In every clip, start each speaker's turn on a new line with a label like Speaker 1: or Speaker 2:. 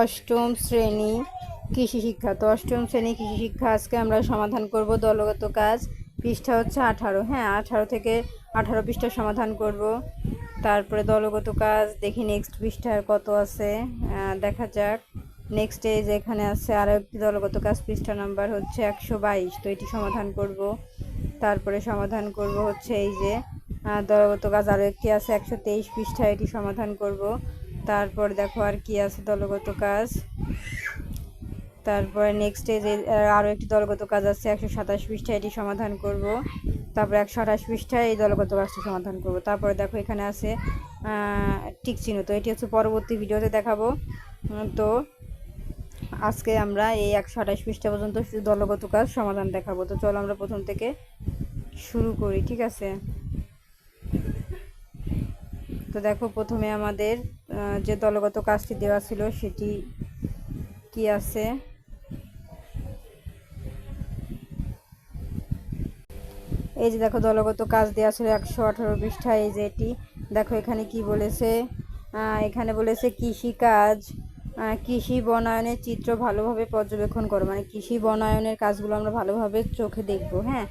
Speaker 1: অষ্টম শ্রেণি কৃষি শিক্ষা। তো অষ্টম শ্রেণি কৃষি শিক্ষা আজকে আমরা সমাধান করব দলগত কাজ। পৃষ্ঠা হচ্ছে আঠারো। হ্যাঁ আঠারো থেকে আঠারো পৃষ্ঠা সমাধান করব। তারপরে দলগত কাজ, দেখি নেক্সট পৃষ্ঠার কত আছে। দেখা যাক। নেক্সট এই যে এখানে আছে আরও একটি দলগত কাজ, পৃষ্ঠা নাম্বার হচ্ছে একশো বাইশ। তো এটি সমাধান করব। তারপরে সমাধান করব হচ্ছে এই যে দলগত কাজ আরও একটি আছে, একশো তেইশ পৃষ্ঠা এটি সমাধান করব। তারপর দেখো আর কি আছে দলগত কাজ। তারপরে নেক্সট যে আরও একটি দলগত কাজ আছে, একশো সাতাশ পৃষ্ঠা, এটি সমাধান করব। তারপরে একশো আঠাশ পৃষ্ঠায় এই দলগত কাজটি সমাধান করব। তারপরে দেখো এখানে আছে টিক চিহ্ন। তো এটি হচ্ছে পরবর্তী ভিডিওতে দেখাবো। তো আজকে আমরা এই একশো আঠাশ পৃষ্ঠা পর্যন্ত দলগত কাজ সমাধান দেখাবো। তো চলো আমরা প্রথম থেকে শুরু করি, ঠিক আছে? তো দেখো প্রথমে আমাদের যে দলগত কাজটি দেওয়া ছিল সেটি কি আছে? এই যে দেখো, দলগত কাজ দেওয়া ছিল একশো আঠারো পৃষ্ঠা এই যে এটি। দেখো, এখানে কি বলেছে? এখানে বলেছে কৃষি কাজ কৃষি বনায়নের চিত্র ভালোভাবে পর্যবেক্ষণ করো। মানে কৃষি বনায়নের কাজগুলো আমরা ভালোভাবে চোখে দেখব হ্যাঁ?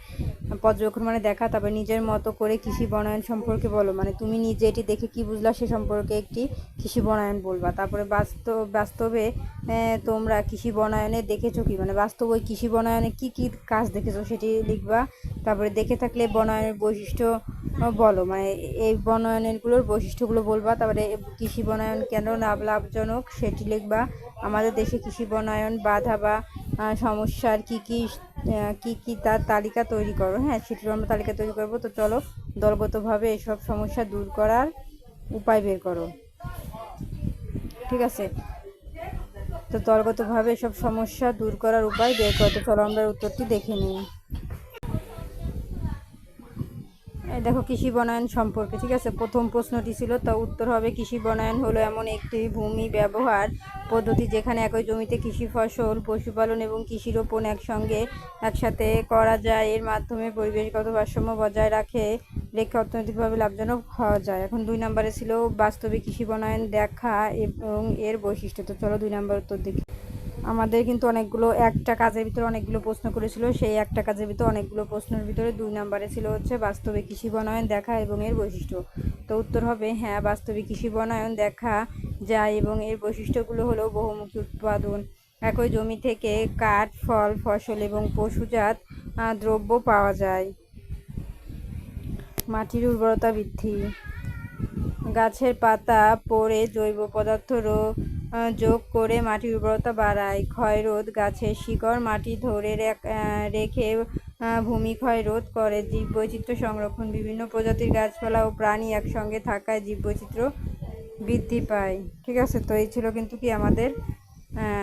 Speaker 1: পর্যবেক্ষণ মানে দেখা, তারপরে নিজের মতো করে কৃষি বনায়ন সম্পর্কে বলো। মানে তুমি নিজে এটি দেখে কি বুঝলা, সে সম্পর্কে একটি কৃষি বনায়ন বলবা। তারপরে বাস্তব বাস্তবে তোমরা কৃষি বনায়নে দেখেছ কি? মানে বাস্তব ওই কৃষি বনায়নে কি কি কাজ দেখেছ সেটি লিখবা। তারপরে দেখে থাকলে বনায়নের বৈশিষ্ট্য বলো। মানে এই বনায়নগুলোর বৈশিষ্ট্যগুলো বলবা। তারপরে কৃষি বনায়ন কেন লাভ লাভজনক সেটি লিখবা। আমাদের দেশে কৃষি বনায়ন বাধা বা সমস্যার কি কি কি কি তার তালিকা তৈরি করো? হ্যাঁ সেটির আমরা তালিকা তৈরি করব। তো চলো দলগতভাবে এসব সমস্যা দূর করার উপায় বের করো। ঠিক আছে? তো দলগতভাবে এসব সমস্যা দূর করার উপায় বের করো। তো চলো, আমরা উত্তরটি দেখে নিই। দেখো কৃষি বনায়ন সম্পর্কে, ঠিক আছে? প্রথম প্রশ্নটি ছিল, তা উত্তর হবে, কৃষি বনায়ন হলো এমন একটি ভূমি ব্যবহার পদ্ধতি যেখানে একই জমিতে কৃষি ফসল, পশুপালন এবং কৃষি রোপণ একসঙ্গে, একসাথে করা যায়। এর মাধ্যমে পরিবেশগত ভারসাম্য বজায় রাখে, রেখে অর্থনৈতিকভাবে লাভজনক হওয়া যায়। এখন দুই নম্বরে ছিল বাস্তবে কৃষি বনায়ন দেখা এবং এর বৈশিষ্ট্য। তো চলো দুই নম্বর উত্তর দেখি। আমাদের কিন্তু অনেকগুলো একটা কাজের ভিতরে অনেকগুলো প্রশ্ন করেছিল সেই একটা কাজের ভিতরে অনেকগুলো প্রশ্নের ভিতরে দুই নম্বরে ছিল হচ্ছে বাস্তবে কৃষি বনায়ন দেখা এবং এর বৈশিষ্ট্য। তো উত্তর হবে হ্যাঁ বাস্তবে কৃষি বনায়ন দেখা যায় এবং এর বৈশিষ্ট্যগুলো হলো বহুমুখী উৎপাদন একই জমি থেকে কাঠ ফল ফসল এবং পশুজাত দ্রব্য পাওয়া যায়। মাটির উর্বরতা বৃদ্ধি গাছের পাতা পড়ে জৈব পদার্থ রো- আহ, যোগ করে মাটির উর্বরতা বাড়ায়। ক্ষয়রোধ গাছের শিকড় মাটি ধরে রেখ- আহ, ভূমিক্ষয় রোধ করে। জীববৈচিত্র্য সংরক্ষণ বিভিন্ন প্রজাতির গাছপালা ও প্রাণী একসঙ্গে থাকায় জীববৈচিত্র্য বৃদ্ধি পায়। ঠিক আছে তো এই ছিল কিন্তু কি আমাদের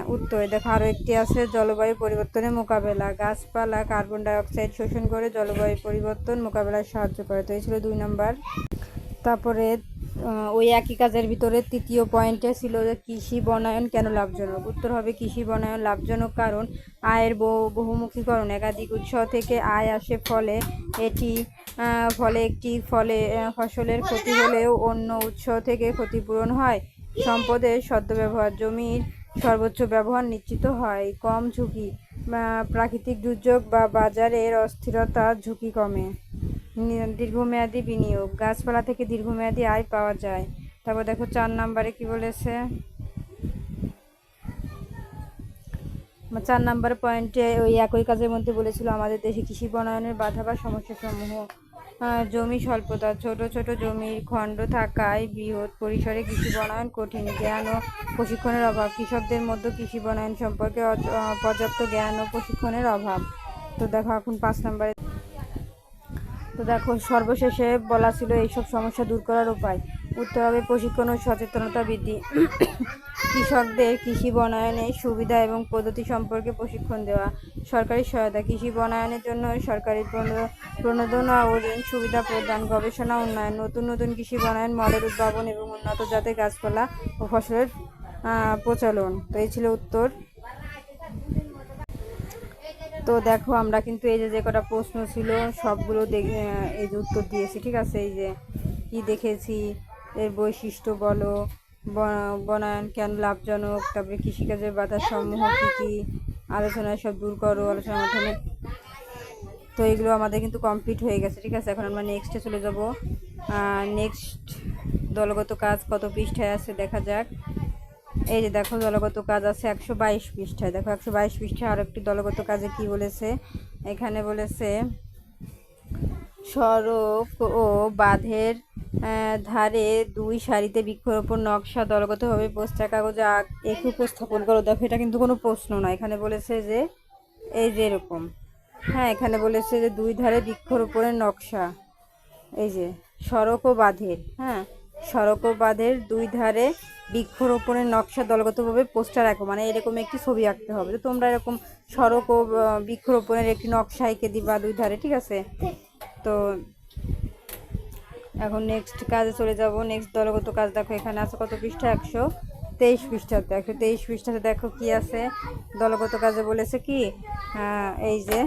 Speaker 1: উত্তর। দেখো আরও একটি আছে জলবায়ু পরিবর্তনের মোকাবেলা। গাছপালা কার্বন ডাই অক্সাইড শোষণ করে জলবায়ু পরিবর্তন মোকাবেলায় সাহায্য করে। তো এই ছিল দুই নম্বর। তারপরে ওই একই কাজের ভিতরে তৃতীয় পয়েন্টে ছিল যে কৃষি বনায়ন কেন লাভজনক? উত্তর হবে কৃষি বনায়ন লাভজনক কারণ আয়ের বহু বহুমুখীকরণ। একাধিক উৎস থেকে আয় আসে ফলে এটি ফলে একটি ফলে ফসলের ক্ষতি হলেও অন্য উৎস থেকে ক্ষতিপূরণ হয়। সম্পদের সদ্ব্যবহার, জমির সর্বোচ্চ ব্যবহার নিশ্চিত হয়, কম ঝুঁকি প্রাকৃতিক দুর্যোগ বা বাজারের অস্থিরতার ঝুঁকি কমে। দীর্ঘমেয়াদী বিনিয়োগ। গাছপালা থেকে দীর্ঘমেয়াদী আয় পাওয়া যায়। তারপর দেখো চার নাম্বারে কি বলেছে? চার নাম্বার পয়েন্টে ওই একই কাজের মধ্যে বলেছিল, আমাদের দেশে কৃষি বনায়নের বাধা বা সমস্যা সমূহ জমি স্বল্পতা, ছোট ছোট জমির খণ্ড থাকায় বৃহৎ পরিসরে কৃষি বনায়ন কঠিন। জ্ঞান ও প্রশিক্ষণের অভাব, কৃষকদের মধ্যে কৃষি বনায়ন সম্পর্কে পর্যাপ্ত জ্ঞান ও প্রশিক্ষণের অভাব। তো দেখো এখন পাঁচ নাম্বারে তো দেখো, সর্বশেষে বলা ছিল এইসব সমস্যা দূর করার উপায়। উত্তর হবে প্রশিক্ষণ ও সচেতনতা বৃদ্ধি। কৃষকদের কৃষি বনায়নের সুবিধা এবং পদ্ধতি সম্পর্কে প্রশিক্ষণ দেওয়া। সরকারি সহায়তা, কৃষি বনায়নের জন্য সরকারি প্রণ- প্রণোদনা ও ঋণ সুবিধা প্রদান, গবেষণা উন্নয়ন, নতুন নতুন কৃষি বনায়ন, মডেল উদ্ভাবন এবং উন্নত জাতের গাছপালা ও ফসলের প্রচলন। তো এই ছিল উত্তর। তো দেখো, আমরা কিন্তু এই যে যে কটা প্রশ্ন ছিল, সবগুলো এই যে উত্তর দিয়েছি, ঠিক আছে? এই যে, কি দেখেছি, এর বৈশিষ্ট্য বলো বনায়ন কেন লাভজনক, তারপরে কৃষিকাজের বাধার সমূহ কী কী, আলোচনা সব দূর করো, আলোচনার মাধ্যমে। তো এগুলো আমাদের কিন্তু কমপ্লিট হয়ে গেছে, ঠিক আছে? এখন আমরা নেক্সটে চলে যাব। নেক্সট দলগত কাজ কত পৃষ্ঠায় আছে দেখা যাক। এই যে দেখো দলগত কাজ আছে একশো বাইশ পৃষ্ঠায়। দেখো একশো বাইশ পৃষ্ঠায় আর একটি দলগত কাজে কি বলেছে? এখানে বলেছে, সড়ক ও বাঁধের ধারে দুই সারিতে বৃক্ষরোপণ নকশা দলগতভাবে পোস্টার কাগজে এঁকে উপস্থাপন করো। দেখো, এটা কিন্তু কোনো প্রশ্ন নয়। এখানে বলেছে যে, এই যে এরকম। হ্যাঁ এখানে বলেছে যে দুই ধারে বৃক্ষরোপণের নকশা। এই যে, সড়ক ও বাঁধের হ্যাঁ। সড়ক ও বাঁধের দুই ধারে বৃক্ষরোপণের নকশা দলগতভাবে পোস্টার আঁকো মানে এরকম একটি ছবি আঁকতে হবে। তো তোমরা এরকম সড়ক ও বৃক্ষরোপণের একটি নকশা এঁকে দিবা দুই ধারে, ঠিক আছে? তো এখন নেক্সট কাজে চলে যাব। নেক্সট দলগত কাজ দেখো, এখানে আছে কত পৃষ্ঠা? একশো তেইশ পৃষ্ঠাতে একশো তেইশ পৃষ্ঠাতে দেখো কি আছে? দলগত কাজে বলেছে কি? এই যে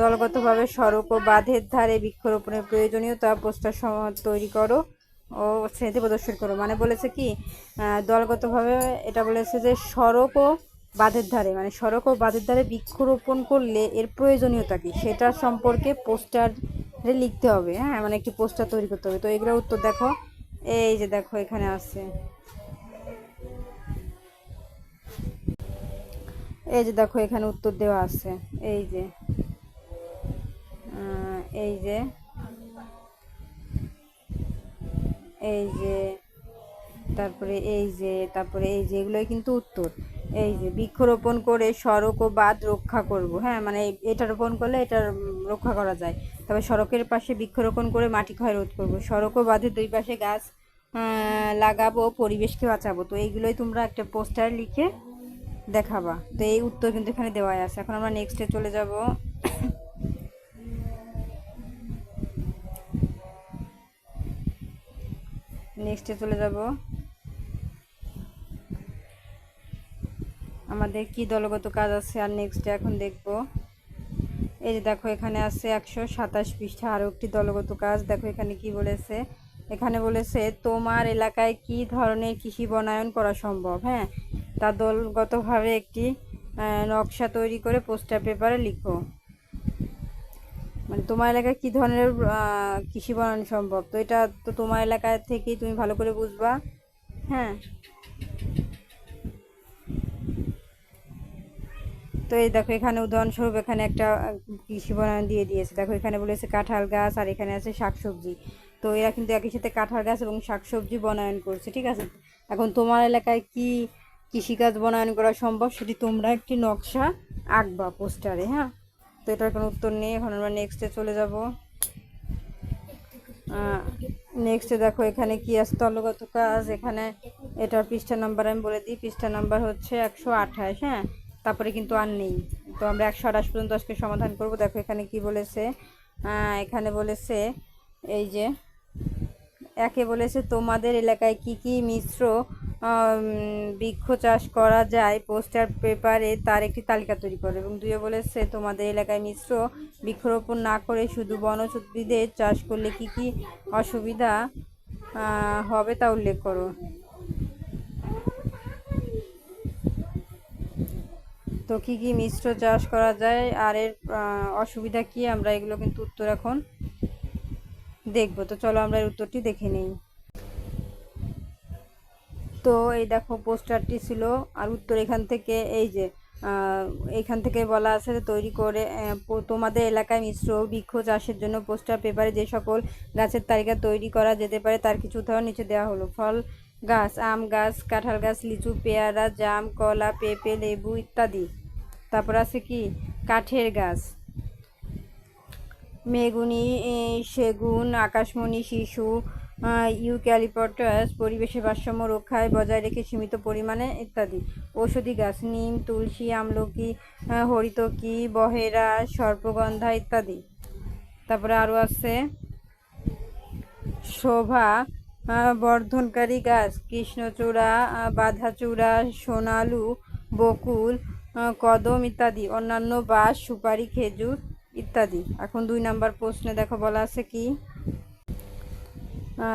Speaker 1: দলগতভাবে সড়ক ও বাঁধের ধারে বৃক্ষরোপণের প্রয়োজনীয়তা পোস্টার তৈরি করো। ও শ্রেণীতে প্রদর্শন করো। মানে বলেছে কি দলগতভাবে এটা বলেছে যে সড়ক ও বাঁধের ধারে মানে সড়ক ও বাঁধের ধারে বৃক্ষরোপণ করলে এর প্রয়োজনীয়তা কি? সেটা সম্পর্কে পোস্টারে লিখতে হবে হ্যাঁ? মানে একটি পোস্টার তৈরি করতে হবে। তো এগুলো উত্তর দেখো। এই যে দেখো, এখানে আছে। এই যে দেখো, এখানে উত্তর দেওয়া আছে। এই যে এই যে এই যে, তারপরে এই যে, তারপরে এই যে, এগুলোই কিন্তু উত্তর। এই যে, বৃক্ষরোপণ করে সড়ক ও বাঁধ রক্ষা করব হ্যাঁ? মানে এটা রোপণ করলে এটা রক্ষা করা যায়। তবে সড়কের পাশে বৃক্ষরোপণ করে মাটি ক্ষয় রোধ করব। সড়ক ও বাঁধের দুই পাশে গাছ লাগাবো, পরিবেশকে বাঁচাবো। তো এইগুলোই তোমরা একটা পোস্টার লিখে দেখাবা। তো এই উত্তর কিন্তু এখানে দেওয়াই আছে। এখন আমরা নেক্সটে চলে যাব। নেক্সটে চলে যাব। আমাদের কি দলগত কাজ আছে আর নেক্সটে এখন দেখব। এই যে দেখো, এখানে আছে একশো সাতাশ পৃষ্ঠা আরও একটি দলগত কাজ। দেখো এখানে কি বলেছে? এখানে বলেছে, তোমার এলাকায় কি ধরনের কৃষি বনায়ন করা সম্ভব? হ্যাঁ তা দলগতভাবে একটি নকশা তৈরি করে পোস্টার পেপারে লিখো। মানে তোমার এলাকায় কি ধরনের কৃষি বনায়ন সম্ভব? তো এটা তো তোমার এলাকা থেকেই তুমি ভালো করে বুঝবা। হ্যাঁ। তো এই দেখো, এখানে উদাহরণস্বরূপ এখানে একটা কৃষি বনায়ন দিয়ে দিয়েছে। দেখো, এখানে বলেছে কাঁঠাল গাছ আর এখানে আছে শাকসবজি। তো এরা কিন্তু একই সাথে কাঁঠাল গাছ এবং শাকসবজি বনায়ন করছে, ঠিক আছে? এখন তোমার এলাকায় কি কৃষিকাজ বনায়ন করা সম্ভব, সেটি তোমরা একটি নকশা আঁকবা পোস্টারে হ্যাঁ? তো এটার কোনো উত্তর নেই। এখন আমরা নেক্সটে চলে যাব। নেক্সটে দেখো এখানে কি আছে? দলগত কাজ। এখানে এটার পৃষ্ঠা নাম্বার আমি বলে দিই। পৃষ্ঠা নাম্বার হচ্ছে একশো আঠাশ হ্যাঁ? তারপরে কিন্তু আর নেই। তো আমরা একশো আঠাশ পর্যন্ত আজকে সমাধান করব। দেখো এখানে কি বলেছে? এখানে বলেছে, এই যে, একে বলেছে, তোমাদের এলাকায় কি কি মিশ্র বৃক্ষ চাষ করা যায়, পোস্টার পেপারে তার একটি তালিকা তৈরি করে এবং দুইয়ে বলেছে তোমাদের এলাকায় মিশ্র বৃক্ষরোপণ না করে শুধু বনজ উদ্ভিদের চাষ করলে কি কি অসুবিধা হবে তা উল্লেখ করো। তো কি কি মিশ্র চাষ করা যায়, আর এর অসুবিধা কি, আমরা এগুলো কিন্তু উত্তর এখন দেখব। তো চলো আমরা এর উত্তরটি দেখে নেই। তো এই দেখো পোস্টারটি ছিল, আর উত্তর এখান থেকে এই যে এখান থেকে বলা আছে যে তৈরি করে তোমাদের এলাকায় মিশ্র বৃক্ষ চাষের জন্য পোস্টার পেপারে যে সকল গাছের তালিকা তৈরি করা যেতে পারে তার কিছু উদাহরণ নিচে দেওয়া হলো। ফল, গাছ, আম গাছ, কাঁঠাল গাছ, লিচু, পেয়ারা, জাম, কলা, পেঁপে, লেবু ইত্যাদি। তারপর আছে কি? কাঠের গাছ। মেগুনি সেগুন, আকাশমণি, শিশু ইউক্যালিপটাস পরিবেশের ভারসাম্য রক্ষায় বজায় রেখে সীমিত পরিমাণে ইত্যাদি। ঔষধি গাছ, নিম, তুলসী, আমলকি হরিতকি, বহেরা, সর্পগন্ধা ইত্যাদি। তারপরে আরও আছে শোভা বর্ধনকারী গাছ, কৃষ্ণচূড়া বাধাচূড়া, সোনালু, বকুল কদম ইত্যাদি, অন্যান্য বাঁশ, সুপারি, খেজুর ইত্যাদি। এখন দুই নাম্বার প্রশ্নে দেখো বলা আছে কি?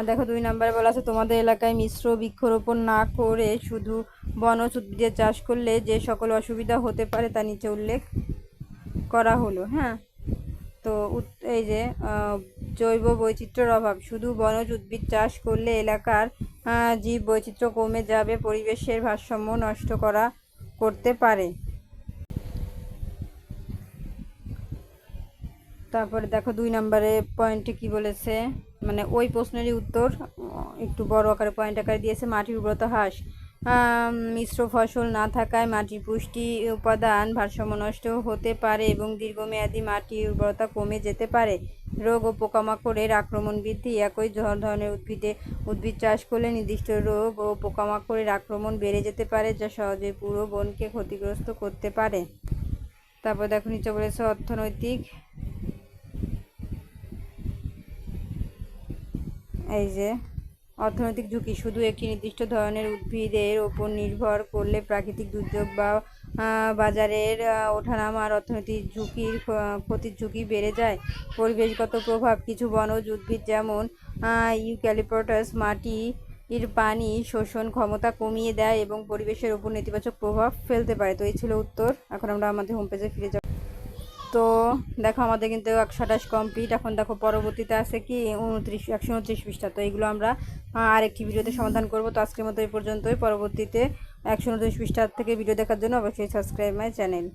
Speaker 1: দেখো দুই নম্বরে বলা আছে, তোমাদের এলাকায় মিশ্র বৃক্ষরোপণ না করে শুধু বনজ উদ্ভিদের চাষ করলে যে সকল অসুবিধা হতে পারে তা নিচে উল্লেখ করা হলো হ্যাঁ? তো এই যে জৈব বৈচিত্র্যের অভাব, শুধু বনজ উদ্ভিদ চাষ করলে এলাকার জীব বৈচিত্র্য কমে যাবে, পরিবেশের ভারসাম্য নষ্ট করা করতে পারে। তারপরে দেখো দুই নম্বরে পয়েন্টে কি বলেছে? মানে ওই প্রশ্নেরই উত্তর একটু বড় আকারে পয়েন্ট আকারে দিয়েছে, মাটির উর্বরতা হ্রাস। মিশ্র ফসল না থাকায় মাটির পুষ্টি উপাদান ভারসাম্য নষ্ট হতে পারে এবং দীর্ঘমেয়াদী মাটির উর্বরতা কমে যেতে পারে। রোগ ও পোকামাকড়ের আক্রমণ বৃদ্ধি, একই ধরনের উদ্ভিদে উদ্ভিদ চাষ করলে নির্দিষ্ট রোগ ও পোকামাকড়ের আক্রমণ বেড়ে যেতে পারে, যা সহজে পুরো বনকে ক্ষতিগ্রস্ত করতে পারে। তারপর দেখো নিচে বলেছে অর্থনৈতিক এই যে, অর্থনৈতিক ঝুঁকি শুধু একটি নির্দিষ্ট ধরনের উদ্ভিদের ওপর নির্ভর করলে প্রাকৃতিক দুর্যোগ বা বাজারের ওঠানামার অর্থনৈতিক ঝুঁকির ক্ষতির ঝুঁকি বেড়ে যায়। পরিবেশগত প্রভাব, কিছু বনজ উদ্ভিদ যেমন ইউক্যালিপটাস, মাটি, এর পানি শোষণ ক্ষমতা কমিয়ে দেয় এবং পরিবেশের উপর নেতিবাচক প্রভাব ফেলতে পারে। তো এই ছিল উত্তর। এখন আমরা আমাদের হোম পেজে ফিরে যাব। তো দেখো আমাদের কিন্তু একশো আঠাশ কমপ্লিট এখন দেখো পরবর্তীতে আছে কি? উনত্রিশ, একশো উনত্রিশ পৃষ্ঠা। তো এইগুলো আমরা আরেকটি ভিডিওতে সমাধান করব। তো আজকের মতো এই পর্যন্তই। পরবর্তীতে একশো উনত্রিশ পৃষ্ঠা থেকে ভিডিও দেখার জন্য অবশ্যই সাবস্ক্রাইব মাই চ্যানেল